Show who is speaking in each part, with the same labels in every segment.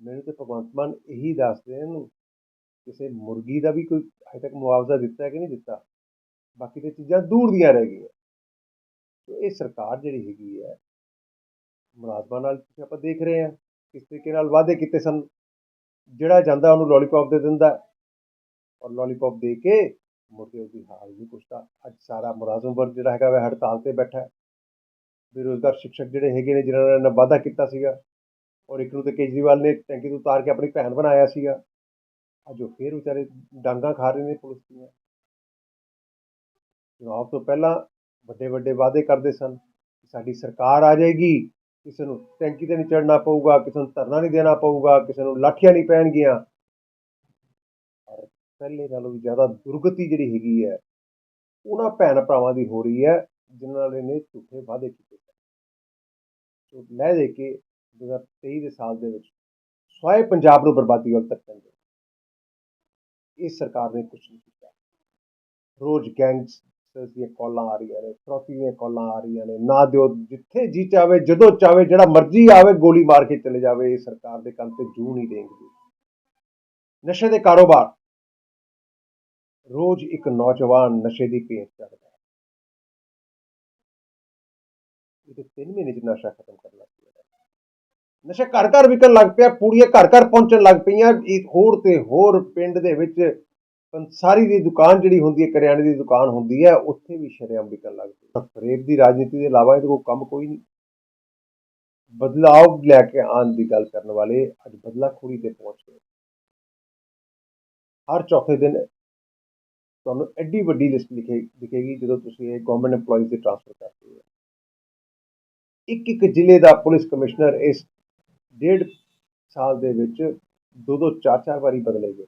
Speaker 1: ਮੈਨੂੰ ਤਾਂ ਭਗਵੰਤ ਮਾਨ ਇਹੀ ਦੱਸਦੇ ਨੇ ਕਿਸੇ ਮੁਰਗੀ ਦਾ ਵੀ ਕੋਈ ਹਜੇ ਤੱਕ ਮੁਆਵਜ਼ਾ ਦਿੱਤਾ ਹੈ ਕਿ ਨਹੀਂ ਦਿੱਤਾ, ਬਾਕੀ ਤੇ ਚੀਜ਼ਾਂ ਦੂਰ ਦੀਆਂ ਰਹਿ ਗਈਆਂ। ਇਹ ਸਰਕਾਰ ਜਿਹੜੀ ਹੈਗੀ ਹੈ, ਮੁਲਾਜ਼ਮਾਂ ਨਾਲ ਤੁਸੀਂ ਆਪਾਂ ਦੇਖ ਰਹੇ ਹਾਂ, ਕਿਸ ਤਰੀਕੇ ਨਾਲ ਵਾਅਦੇ ਕੀਤੇ ਸਨ। ਜਿਹੜਾ ਜਾਂਦਾ ਉਹਨੂੰ ਲੋਲੀਪੌਪ ਦੇ ਦਿੰਦਾ ਔਰ ਲੋਲੀਪੌਪ ਦੇ ਕੇ ਮੁੜ ਉਹਦੀ ਹਾਲ ਨਹੀਂ ਪੁੱਛਦਾ ਅੱਜ ਸਾਰਾ ਮੁਲਾਜ਼ਮ ਵਰਗ ਜਿਹੜਾ ਹੈਗਾ ਵਾ ਹੜਤਾਲ ਤੇ ਬੈਠਾ ਹੈ। ਬੇਰੁਜ਼ਗਾਰ ਸ਼ਿਕਸ਼ਕ ਜਿਹੜੇ ਹੈਗੇ ਨੇ, ਜਿਨ੍ਹਾਂ ਨੇ ਵਾਅਦਾ ਕੀਤਾ ਸੀਗਾ ਔਰ ਇੱਕ ਨੂੰ ਤਾਂ ਕੇਜਰੀਵਾਲ ਨੇ ਟੈਂਕੀ ਤੋਂ ਉਤਾਰ ਕੇ ਆਪਣੀ ਭੈਣ ਬਣਾਇਆ ਸੀਗਾ। ਅੱਜ ਉਹ ਫੇਰ ਵਿਚਾਰੇ ਡਾਂਗਾ ਖਾ ਰਹੇ ਨੇ ਪੁਲਿਸ ਦੀਆਂ। ਚੁਣਾਵ ਤੋਂ ਪਹਿਲਾਂ ਵੱਡੇ ਵੱਡੇ ਵਾਅਦੇ ਕਰਦੇ ਸਨ ਕਿ ਸਾਡੀ ਸਰਕਾਰ ਆ ਜਾਏਗੀ, ਕਿਸੇ ਨੂੰ ਟੈਂਕੀ ਤੇ ਨਹੀਂ ਚੜਨਾ ਪਊਗਾ, ਕਿਸੇ ਨੂੰ ਧਰਨਾ ਨਹੀਂ ਦੇਣਾ ਪਊਗਾ, ਕਿਸੇ ਨੂੰ ਲਾਠੀਆਂ ਨਹੀਂ ਪੈਣਗੀਆਂ। ਪਹਿਲੇ ਨਾਲੋਂ ਵੀ ਜ਼ਿਆਦਾ ਦੁਰਗਤੀ ਜਿਹੜੀ ਹੈਗੀ ਹੈ, ਉਹਨਾਂ ਭੈਣ ਭਰਾਵਾਂ ਦੀ ਹੋ ਰਹੀ ਹੈ, ਜਿਨ੍ਹਾਂ ਨੇ ਝੂਠੇ ਵਾਅਦੇ ਕੀਤੇ ਸਨ। ਸੋ ਲੈ ਦੇ ਕੇ 2023 ਦੇ ਸਾਲ ਦੇ ਵਿੱਚ ਸਵਾਏ ਪੰਜਾਬ ਨੂੰ ਬਰਬਾਦੀ ਵੱਲ ਧੱਕਣ ਦੇ ਇਸ ਸਰਕਾਰ ਨੇ ਕੁਝ ਨਹੀਂ ਕੀਤਾ। ਰੋਜ਼ ਗੈਂਗਸਟਰਸ ਦੀਆਂ ਕਾਲਾਂ ਆ ਰਹੀਆਂ ਨੇ ਫਰੋਤੀ ਦੀਆਂ ਕਾਲਾਂ ਆ ਰਹੀਆਂ ਨੇ, ਨਾ ਦਿਓ, ਜਿੱਥੇ ਜੀ ਚਾਵੇ ਜਦੋਂ ਚਾਵੇ ਜਿਹੜਾ ਮਰਜ਼ੀ ਆਵੇ, ਗੋਲੀ ਮਾਰ ਕੇ ਚਲੇ ਜਾਵੇ, ਇਹ ਸਰਕਾਰ ਦੇ ਕੰਨ ਤੇ ਜੂ ਨਹੀਂ ਦੇਂਗੀ ਨਸ਼ੇ ਦੇ ਕਾਰੋਬਾਰ। ਰੋਜ਼ ਇੱਕ ਨੌਜਵਾਨ ਨਸ਼ੇ ਦੀ ਭੇਟ ਚੜਦਾ ਹੈ। ਇਹਦੇ ਤੇ ਤਿੰਨ ਮਹੀਨੇ ਚ ਨਸ਼ਾ ਖਤਮ ਕਰਨਾ ਚਾਹੀਦਾ ਨਸ਼ਾ ਘਰ ਘਰ ਵਿਕਣ ਲੱਗ ਪਿਆ, ਪੂੜੀਆਂ ਘਰ ਘਰ ਪਹੁੰਚਣ ਲੱਗ ਪਈਆਂ। ਇਹ ਹੋਰ ਤੇ ਹੋਰ ਪਿੰਡ ਦੇ ਵਿੱਚ ਪੰਸਾਰੀ ਦੀ ਦੁਕਾਨ ਜਿਹੜੀ ਹੁੰਦੀ ਹੈ ਕਰਿਆਣੇ ਦੀ ਦੁਕਾਨ ਹੁੰਦੀ ਹੈ, ਉੱਥੇ ਵੀ ਸ਼ਰੇਆਮ ਵਿਕਣ ਲੱਗ ਪਈ ਫਰੇਬ ਦੀ ਰਾਜਨੀਤੀ ਦੇ ਇਲਾਵਾ ਇਹਦੇ ਕੋਲ ਕੰਮ ਕੋਈ ਨਹੀਂ। ਬਦਲਾਵ ਲੈ ਕੇ ਆਉਣ ਦੀ ਗੱਲ ਕਰਨ ਵਾਲੇ ਅੱਜ ਬਦਲਾਖੋਰੀ ਤੇ ਪਹੁੰਚ ਗਏ। ਹਰ ਚੌਥੇ ਦਿਨ ਤੁਹਾਨੂੰ ਐਡੀ ਵੱਡੀ ਲਿਸਟ ਲਿਖੇ, ਦਿਖੇਗੀ ਜਦੋਂ ਤੁਸੀਂ ਇਹ ਗਵਰਨਮੈਂਟ EMPLOYEES ਦੇ ਟ੍ਰਾਂਸਫਰ ਕਰਦੇ ਹੋ। ਇੱਕ ਇੱਕ ਜ਼ਿਲ੍ਹੇ ਦਾ ਪੁਲਿਸ ਕਮਿਸ਼ਨਰ ਇਸ ਡੇਢ ਸਾਲ ਦੇ ਵਿੱਚ ਦੋ ਦੋ ਚਾਰ ਚਾਰ ਵਾਰੀ ਬਦਲੇ ਗਏ।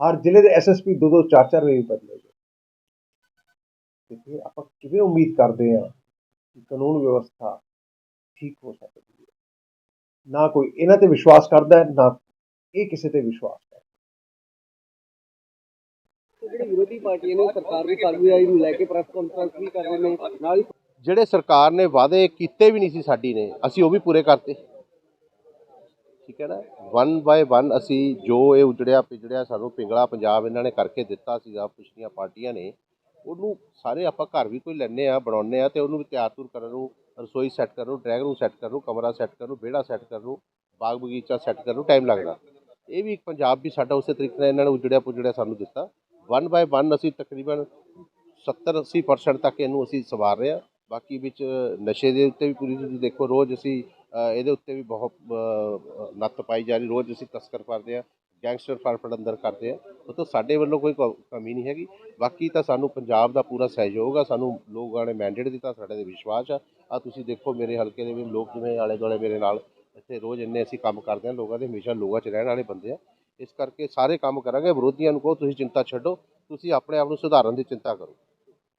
Speaker 1: ਹਰ ਜ਼ਿਲ੍ਹੇ ਦੇ ਐਸਐਸਪੀ ਦੋ ਦੋ ਚਾਰ ਚਾਰ ਵਾਰੀ ਬਦਲੇ ਗਏ। ਤੇ ਫਿਰ ਆਪਾਂ ਕਿਵੇਂ ਉਮੀਦ ਕਰਦੇ ਹਾਂ ਕਿ ਕਾਨੂੰਨ ਵਿਵਸਥਾ ਠੀਕ ਹੋ ਸਕਦੀ ਹੈ? ਨਾ ਕੋਈ ਇਹਨਾਂ ਤੇ ਵਿਸ਼ਵਾਸ ਕਰਦਾ ਹੈ ਨਾ ਇਹ ਕਿਸੇ ਤੇ ਵਿਸ਼ਵਾਸ ਕਰਦਾ
Speaker 2: ਜਿਹੜੀ ਵਿਰੋਧੀ ਪਾਰਟੀਆਂ ਨੇ ਸਰਕਾਰ ਦੀ ਕਾਰਗੁਜ਼ਾਰੀ ਨੂੰ ਲੈ ਕੇ ਪ੍ਰੈਸ ਕਾਨਫਰੰਸ ਵੀ ਕਰ ਰਹੇ ਨੇ ਨਾਲ ਹੀ
Speaker 3: ਜਿਹੜੇ ਸਰਕਾਰ ਨੇ ਵਾਅਦੇ ਕੀਤੇ ਵੀ ਨਹੀਂ ਸੀ ਸਾਡੀ ਨੇ ਅਸੀਂ ਉਹ ਵੀ ਪੂਰੇ ਕਰਤੇ। ਠੀਕ ਹੈ ਨਾ? ਵਨ ਬਾਏ ਵਨ ਅਸੀਂ ਜੋ ਇਹ ਉਜੜਿਆ ਪਿਜੜਿਆ ਸਾਨੂੰ ਪਿੰਗਲਾ ਪੰਜਾਬ ਇਹਨਾਂ ਨੇ ਕਰਕੇ ਦਿੱਤਾ ਸੀਗਾ, ਪਿਛਲੀਆਂ ਪਾਰਟੀਆਂ ਨੇ। ਉਹਨੂੰ ਸਾਰੇ ਆਪਾਂ ਘਰ ਵੀ ਕੋਈ ਲੈਣੇ ਆ ਬਣਾਉਣੇ ਆ ਤੇ ਉਹਨੂੰ ਵੀ ਤਿਆਰ ਤੁਰ ਕਰਨ ਨੂੰ, ਰਸੋਈ ਸੈੱਟ ਕਰਨ ਨੂੰ ਡਰੈਗ ਨੂੰ ਸੈੱਟ ਕਰਨ ਨੂੰ, ਕਮਰਾ ਸੈੱਟ ਕਰਨ ਨੂੰ, ਵਿਹੜਾ ਸੈੱਟ ਕਰਨ ਨੂੰ, ਬਾਗ ਬਗੀਚਾ ਸੈੱਟ ਕਰਨ ਨੂੰ ਟਾਈਮ ਲੱਗਦਾ। ਇਹ ਵੀ ਇੱਕ ਪੰਜਾਬ ਵੀ ਸਾਡਾ ਉਸੇ ਤਰੀਕੇ ਨਾਲ ਇਹਨਾਂ ਨੇ ਉਜੜਿਆ ਪੁਜੜਿਆ ਸਾਨੂੰ ਦਿੱਤਾ। ਵਨ ਬਾਏ ਵਨ ਅਸੀਂ ਤਕਰੀਬਨ 70 80% ਤੱਕ ਇਹਨੂੰ ਅਸੀਂ ਸਵਾਰ ਰਹੇ ਹਾਂ। ਬਾਕੀ ਵਿੱਚ ਨਸ਼ੇ ਦੇ ਉੱਤੇ ਵੀ ਪੂਰੀ ਤੁਸੀਂ ਦੇਖੋ, ਰੋਜ਼ ਅਸੀਂ ਇਹਦੇ ਉੱਤੇ ਵੀ ਬਹੁਤ ਨੱਤ ਪਾਈ ਜਾ ਰਹੀ, ਰੋਜ਼ ਅਸੀਂ ਤਸਕਰ ਕਰਦੇ ਆ ਗੈਂਗਸਟਰ ਫੜਫੜ ਅੰਦਰ ਕਰਦੇ ਆ ਉਹ ਤਾਂ ਸਾਡੇ ਵੱਲੋਂ ਕੋਈ ਕ- ਕਮੀ ਨਹੀਂ ਹੈਗੀ। ਬਾਕੀ ਤਾਂ ਸਾਨੂੰ ਪੰਜਾਬ ਦਾ ਪੂਰਾ ਸਹਿਯੋਗ ਆ, ਸਾਨੂੰ ਲੋਕਾਂ ਨੇ ਮੈਂਡੇਟ ਦਿੱਤਾ, ਸਾਡੇ ਤੇ ਵਿਸ਼ਵਾਸ ਆ। ਆ ਤੁਸੀਂ ਦੇਖੋ ਮੇਰੇ ਹਲਕੇ ਦੇ ਵੀ ਲੋਕ ਜਿਵੇਂ ਆਲੇ ਦੁਆਲੇ ਮੇਰੇ ਨਾਲ ਇੱਥੇ ਰੋਜ਼ ਇੰਨੇ ਅਸੀਂ ਕੰਮ ਕਰਦੇ ਆ ਲੋਕਾਂ ਦੇ ਹਮੇਸ਼ਾ ਲੋਕਾਂ 'ਚ ਰਹਿਣ ਵਾਲੇ ਬੰਦੇ ਆ। ਇਸ ਕਰਕੇ ਸਾਰੇ ਕੰਮ ਕਰਾਂਗੇ, ਵਿਰੋਧੀਆਂ ਨੂੰ ਕਹੋ, ਤੁਸੀਂ ਚਿੰਤਾ ਛੱਡੋ, ਤੁਸੀਂ ਆਪਣੇ ਆਪ ਨੂੰ ਸੁਧਾਰਨ ਦੀ ਚਿੰਤਾ ਕਰੋ।